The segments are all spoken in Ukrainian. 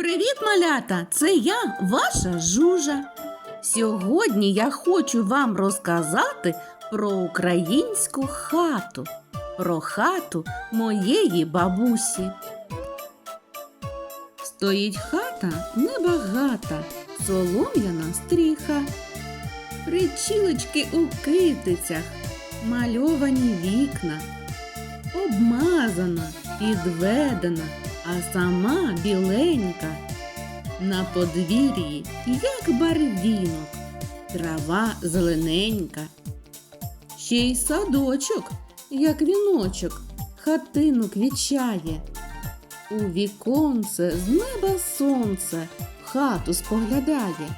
Привіт, малята! Це я, ваша жужа. Сьогодні я хочу вам розказати про українську хату, про хату моєї бабусі. Стоїть хата небагата, солом'яна стріха, причілочки у китицях, мальовані вікна, обмазана, підведена, а сама біленька. На подвір'ї, як барвінок, трава зелененька. Ще й садочок, як віночок, хатину квічає. У віконце з неба сонце в хату споглядає.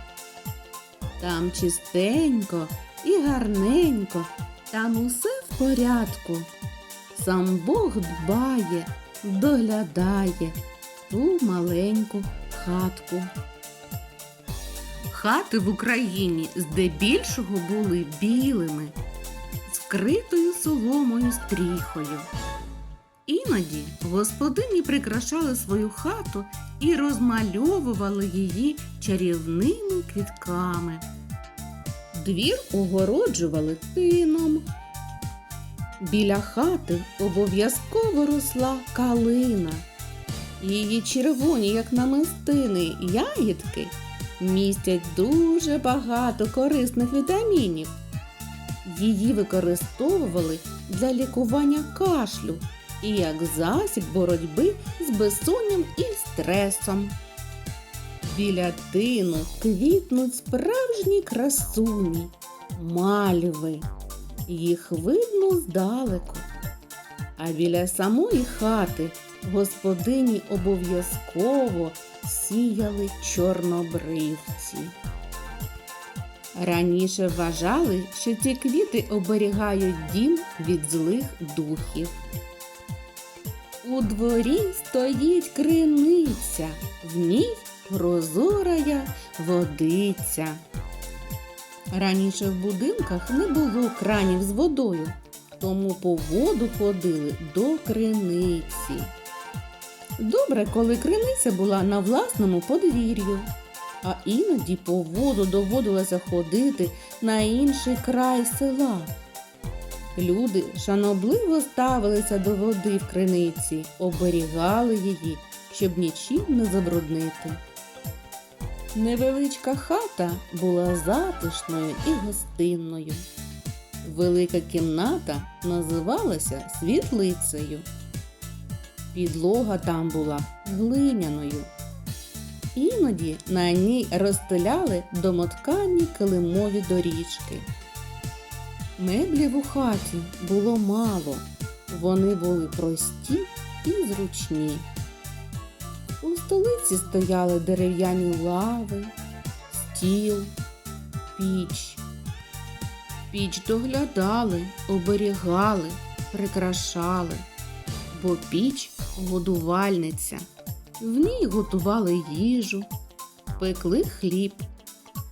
Там чистенько і гарненько, там усе в порядку. Сам Бог дбає, доглядає ту маленьку хатку. Хати в Україні здебільшого були білими, з соломою стріхою. Іноді господині прикрашали свою хату і розмальовували її чарівними квітками. Двір огороджували тином. Біля хати обов'язково росла калина. Її червоні, як намистини, ягідки містять дуже багато корисних вітамінів. Її використовували для лікування кашлю і як засіб боротьби з безсонням і стресом. Біля тину квітнуть справжні красуні, мальви. Їх видно здалеку. А біля самої хати господині обов'язково сіяли чорнобривці. Раніше вважали, що ці квіти оберігають дім від злих духів. У дворі стоїть криниця, в ній прозорая водиця. Раніше в будинках не було кранів з водою, тому по воду ходили до криниці. Добре, коли криниця була на власному подвір'ю, а іноді по воду доводилося ходити на інший край села. Люди шанобливо ставилися до води в криниці, оберігали її, щоб нічим не забруднити. Невеличка хата була затишною і гостинною. Велика кімната називалася світлицею. Підлога там була глиняною. Іноді на ній розстеляли домоткані килимові доріжки. Меблів у хаті було мало, вони були прості і зручні. У столиці стояли дерев'яні лави, стіл, піч. Піч доглядали, оберігали, прикрашали, бо піч годувальниця. В ній готували їжу, пекли хліб,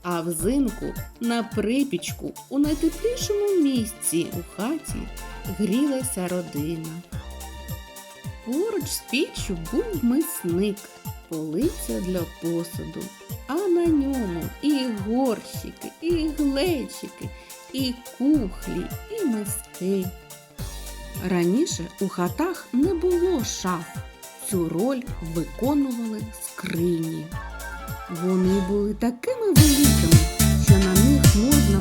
а взимку на припічку у найтеплішому місці у хаті грілася родина. Поруч з піччю був мисник, полиця для посуду, а на ньому і горщики, і глечики, і кухлі, і миски. Раніше у хатах не було шаф. Цю роль виконували скрині. Вони були такими великими, що на них можна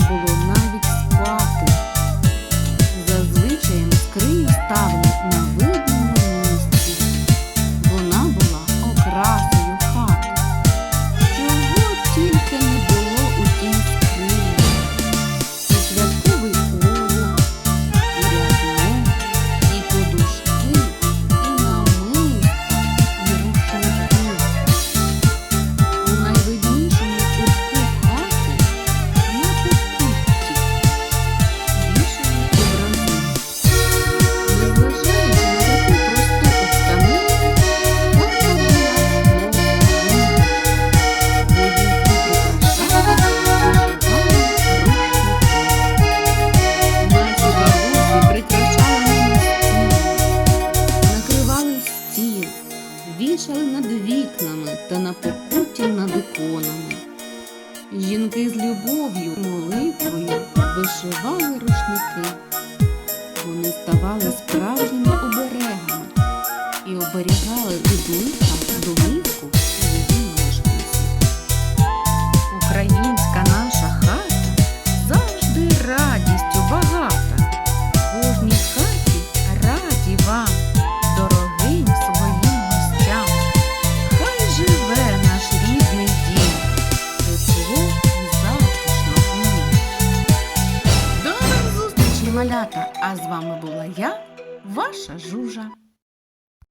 та на покуті над іконами. Жінки з любов'ю, молитвою вишивали рушники. Вони ставали справжніми оберегами і оберігали від лиха до і А з вами була я, ваша жужа.